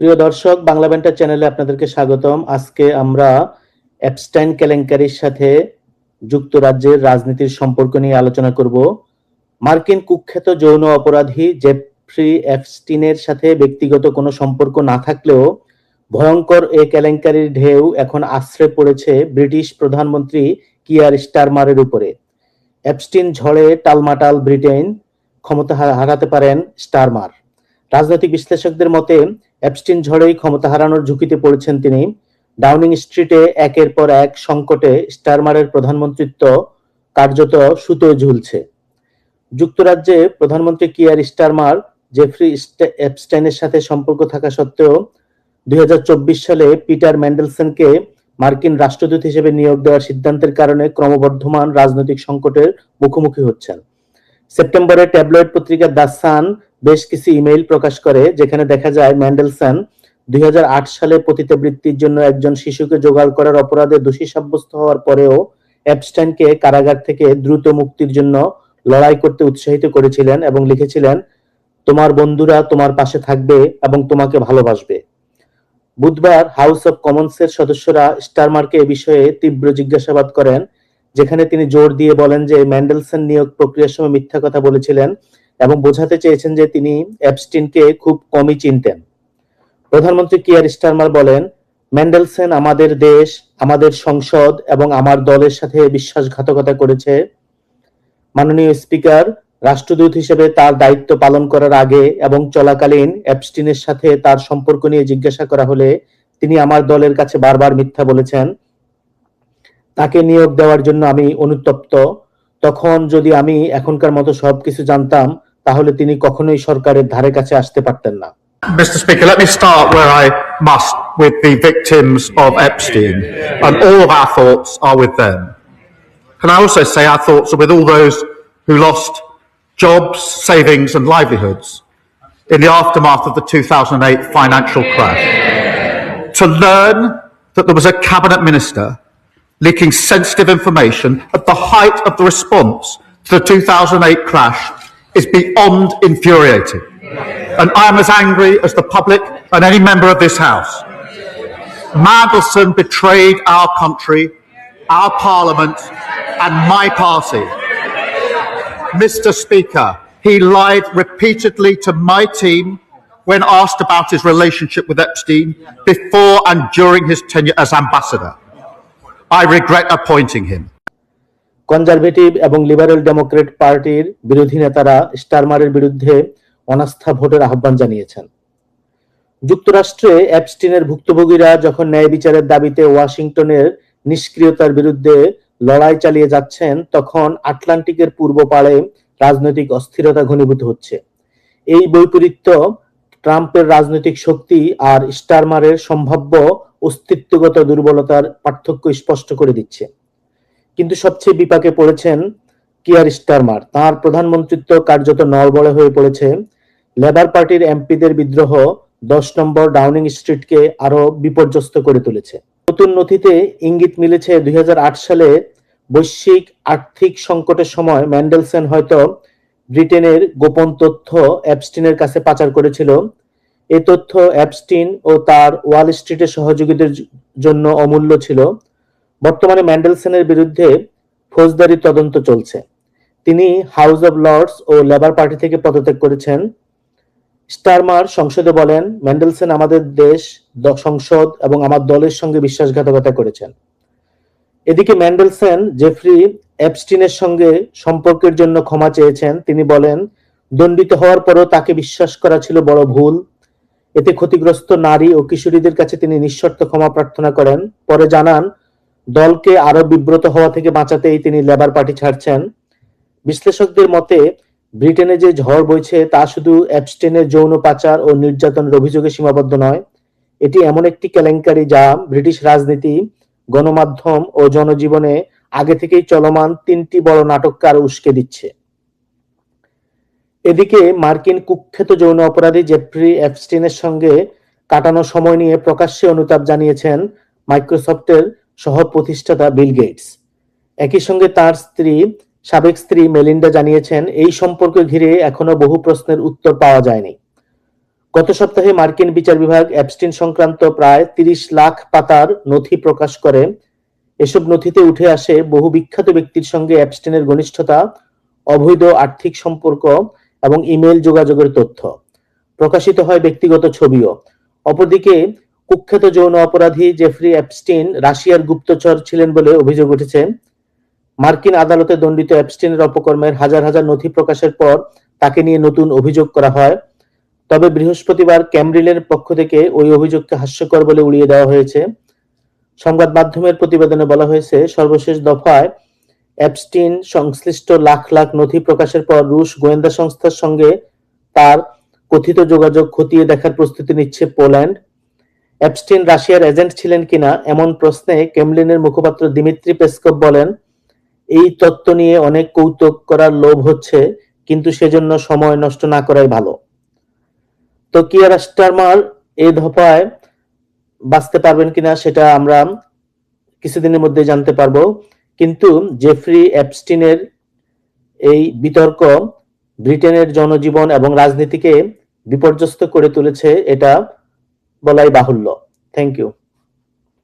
প্রিয় দর্শক, বাংলা ব্যান্টার চ্যানেলে আপনাদেরকে স্বাগতম। আজকে আমরা অ্যাপস্টাইন কেলেঙ্কারির সাথে যুক্তরাজ্যের রাজনীতির সম্পর্ক নিয়ে আলোচনা করব। মার্কিন কুখ্যাত যৌন অপরাধী জেফ্রি অ্যাপস্টিনের সাথে ব্যক্তিগত কোনো সম্পর্ক না থাকলেও ভয়ঙ্কর এ কেলেঙ্কারির ঢেউ এখন আশ্রে পড়েছে ব্রিটিশ প্রধানমন্ত্রী কিয়ার স্টারমারের উপরে। অ্যাপস্টিন ঝড়ে টালমাটাল ব্রিটেন ক্ষমতা হারাতে পারেন স্টারমার। রাজনৈতিক বিশ্লেষকদের মতে অ্যাপস্টিন ঝড়েই ক্ষমতা হারানোর ঝুঁকিতে পড়েছেন তিনি। ডাউনিং স্ট্রিটে একের পর এক সংকটে স্টারমারের প্রধানমন্ত্রিত্ব কার্যত সুতোয় ঝুলছে। যুক্তরাজ্যে প্রধানমন্ত্রী কিয়ার স্টারমার জেফ্রি স্টে- অ্যাপস্টাইনের সাথে সম্পর্ক থাকা সত্ত্বেও দুই হাজার চব্বিশ সালে পিটার ম্যান্ডেলসনকে মার্কিন রাষ্ট্রদূত হিসেবে নিয়োগ দেওয়ার সিদ্ধান্তের কারণে ক্রমবর্ধমান রাজনৈতিক সংকটের মুখোমুখি হচ্ছেন। সেপ্টেম্বরে ট্যাবলয়েড পত্রিকা দ্য সান বেশ কিছু ইমেইল প্রকাশ করে, যেখানে দেখা যায় ম্যান্ডেলসন দুই হাজার আট সালে পতিতাবৃত্তির জন্য একজন শিশুকে জোগাড় করার অপরাধে দোষী সাব্যস্ত হওয়ার পরেও অ্যাপস্টাইনকে কারাগার থেকে দ্রুত মুক্তির জন্য লড়াই করতে উৎসাহিত করেছিলেন এবং লিখেছিলেন, তোমার বন্ধুরা তোমার পাশে থাকবে এবং তোমাকে ভালোবাসবে। বুধবার হাউস অব কমন্সের সদস্যরা স্টারমার্কে এ বিষয়ে তীব্র জিজ্ঞাসাবাদ করেন, যেখানে তিনি জোর দিয়ে বলেন যে ম্যান্ডেলসন নিয়োগ প্রক্রিয়ার সময় মিথ্যা কথা বলেছিলেন এবং বোঝাতে চেয়েছেন যে তিনি অ্যাপস্টিনকে খুব কমই চিনতেন। প্রধানমন্ত্রী কিয়ার স্টারমার বলেন ম্যান্ডেলসেন আমাদের দেশ, আমাদের সংসদ এবং আমার দলের সাথে বিশ্বাসঘাতকতা করেছে। মাননীয় স্পিকার, রাষ্ট্রদূত হিসেবে তার দায়িত্ব পালন করার আগে এবং চলাকালীন অ্যাপস্টিনের সাথে তার সম্পর্ক নিয়ে জিজ্ঞাসা করা হলে তিনি আমার দলের কাছে বারবার মিথ্যা বলেছেন। তাকে নিয়োগ দেওয়ার জন্য আমি অনুতপ্ত। তখন যদি আমি এখনকার মতো সবকিছু জানতাম তাহলে তিনি কখনোই সরকারের ধারে কাছে আসতে পারতেন না Mr. Speaker, let me start where I must with the victims of Epstein, and all of our thoughts are with them. Can I also say our thoughts are with all those who lost jobs, savings, and livelihoods in the aftermath of the 2008 financial crash? To learn that there was a cabinet minister leaking sensitive information at the height of the response to the 2008 crash is beyond infuriating. And I am as angry as the public and any member of this House. Mandelson betrayed our country, our parliament, and my party. Mr. Speaker, he lied repeatedly to my team when asked about his relationship with Epstein before and during his tenure as ambassador. I regret appointing him. Conservative এবং liberal Democrat পার্টির বিরোধী নেতারা স্টারমারের বিরুদ্ধে অনাস্থা ভোটের আহ্বান জানিয়েছেন। যুক্তরাষ্ট্রে অ্যাপস্টিনের ভুক্তভোগীরা যখন ন্যায় বিচারের দাবিতে ওয়াশিংটনের নিষ্ক্রিয়তার বিরুদ্ধে লড়াই চালিয়ে যাচ্ছেন, তখন আটলান্টিকের পূর্ব পাড়ে রাজনৈতিক অস্থিরতা ঘনীভূত হচ্ছে। এই বৈপরীত্য ট্রাম্পের রাজনৈতিক শক্তি আর স্টারমারের সম্ভাব্য অস্তিত্বগত দুর্বলতার পার্থক্য স্পষ্ট করে দিচ্ছে। কিন্তু সবচেয়ে বিপাকে পড়েছেন কিয়ার স্টারমার। তার প্রধানমন্ত্রিত্ব কার্যত নড়বড়ে হয়ে পড়েছে। লেবার পার্টির এমপিদের বিদ্রোহ দশ নম্বর ডাউনিং স্ট্রিটকে আরও বিপর্যস্ত করে তুলেছে। নতুন নথিতে ইঙ্গিত মিলেছে দুই হাজার আট সালে বৈশ্বিক আর্থিক সংকটের সময় ম্যান্ডেলসেন হয়তো ব্রিটেনের গোপন তথ্য অ্যাপস্টিনের কাছে পাচার করেছিল। এই তথ্য অ্যাপস্টিন ও তার ওয়াল স্ট্রিটের সহযোগীদের জন্য অমূল্য ছিল। বর্তমানে ম্যান্ডেলসেনের বিরুদ্ধে ফৌজদারি তদন্ত চলছে। তিনি হাউস অব লর্ডস ও লেবার পার্টি থেকে পদত্যাগ করেছেন। স্টারমার সংসদে বলেন, ম্যান্ডেলসেন আমাদের দেশ সংসদ এবং আমার দলের সঙ্গে বিশ্বাসঘাতকতা করেছেন। এদিকে ম্যান্ডেলসেন জেফ্রি অ্যাপস্টিনের সঙ্গে সম্পর্কের জন্য ক্ষমা চেয়েছেন। তিনি বলেন, দণ্ডিত হওয়ার পরও তাকে বিশ্বাস করা ছিল বড় ভুল। এতে ক্ষতিগ্রস্ত নারী ও কিশোরীদের কাছে তিনি নিঃশর্ত ক্ষমা প্রার্থনা করেন। পরে জানান দলকে আরও বিব্রত হওয়া থেকে বাঁচাতেই তিনি লেবার পার্টি ছাড়ছেন। বিশ্লেষকদের মতে, ব্রিটেনে যে ঝড় বইছে তা শুধু অ্যাপস্টেনের যৌন পাচার ও নির্যাতনের অভিযোগে সীমাবদ্ধ নয়। এটি এমন একটি কেলেঙ্কারি যা ব্রিটিশ রাজনীতি, গণমাধ্যম ও জনজীবনে আগে থেকেই চলমান তিনটি বড় নাটককার উস্কে দিচ্ছে। এদিকে মার্কিন কুখ্যাত যৌন অপরাধী জেফ্রি অ্যাপস্টিনের সঙ্গে কাটানো সময় নিয়ে প্রকাশ্যে অনুতাপ জানিয়েছেন মাইক্রোসফটের সহ প্রতিষ্ঠাতা বিল গেটস। একই সঙ্গে তার স্ত্রী, সাবেক স্ত্রী মেলিন্ডা জানিয়েছেন, এই সম্পর্ক ঘিরে এখনও বহু প্রশ্নের উত্তর পাওয়া যায়নি। গত সপ্তাহে মার্কিন বিচার বিভাগ অ্যাপস্টিন সংক্রান্ত প্রায় তিরিশ লাখ পাতার নথি প্রকাশ করে। এসব নথিতে উঠে আসে বহু বিখ্যাত ব্যক্তির সঙ্গে অ্যাপস্টিনের ঘনিষ্ঠতা, অবৈধ আর্থিক সম্পর্ক এবং ইমেল যোগাযোগের তথ্য। প্রকাশিত হয় ব্যক্তিগত ছবিও। অপরদিকে কুখ্যাত যৌন অপরাধী জেফরি অ্যাপস্টিন রাশিয়ার গুপ্তচর ছিলেন বলে অভিযোগ উঠেছে। মার্কিন আদালতে দণ্ডিত অ্যাপস্টিনের অপকর্মের হাজার হাজার নথি প্রকাশের পর তাকে নিয়ে নতুন অভিযোগ করা হয়। তবে বৃহস্পতিবার ক্যামব্রিলের পক্ষ থেকে ওই অভিযোগকে হাস্যকর বলে উড়িয়ে দেওয়া হয়েছে। সংবাদ মাধ্যমের প্রতিবেদনে বলা হয়েছে, সর্বশেষ দফায় অ্যাপস্টিন সংশ্লিষ্ট লাখ লাখ নথি প্রকাশের পর রুশ গোয়েন্দা সংস্থার সঙ্গে তার কথিত যোগাযোগ খতিয়ে দেখার প্রস্তুতি নিচ্ছে পোল্যান্ড। অ্যাপস্টিন রাশিয়ার এজেন্ট ছিলেন কিনা এমন প্রশ্নে কেমলিনের মুখপাত্র দিমিত্রি পেসকভ বলেন, এই তত্ত্ব নিয়ে অনেক কৌতুক করার লোভ হচ্ছে, কিন্তু সেজন্য সময় নষ্ট না করাই ভালো। তো কিয়ারা স্টারমার এই দফায় বাঁচতে পারবেন কিনা সেটা আমরা কিছুদিনের মধ্যে জানতে পারব। কিন্তু জেফরি অ্যাপস্টিনের এই বিতর্ক ব্রিটেনের জনজীবন এবং রাজনীতিকে বিপর্যস্ত করে তুলেছে, এটা বলাই বাহুল্য। Thank you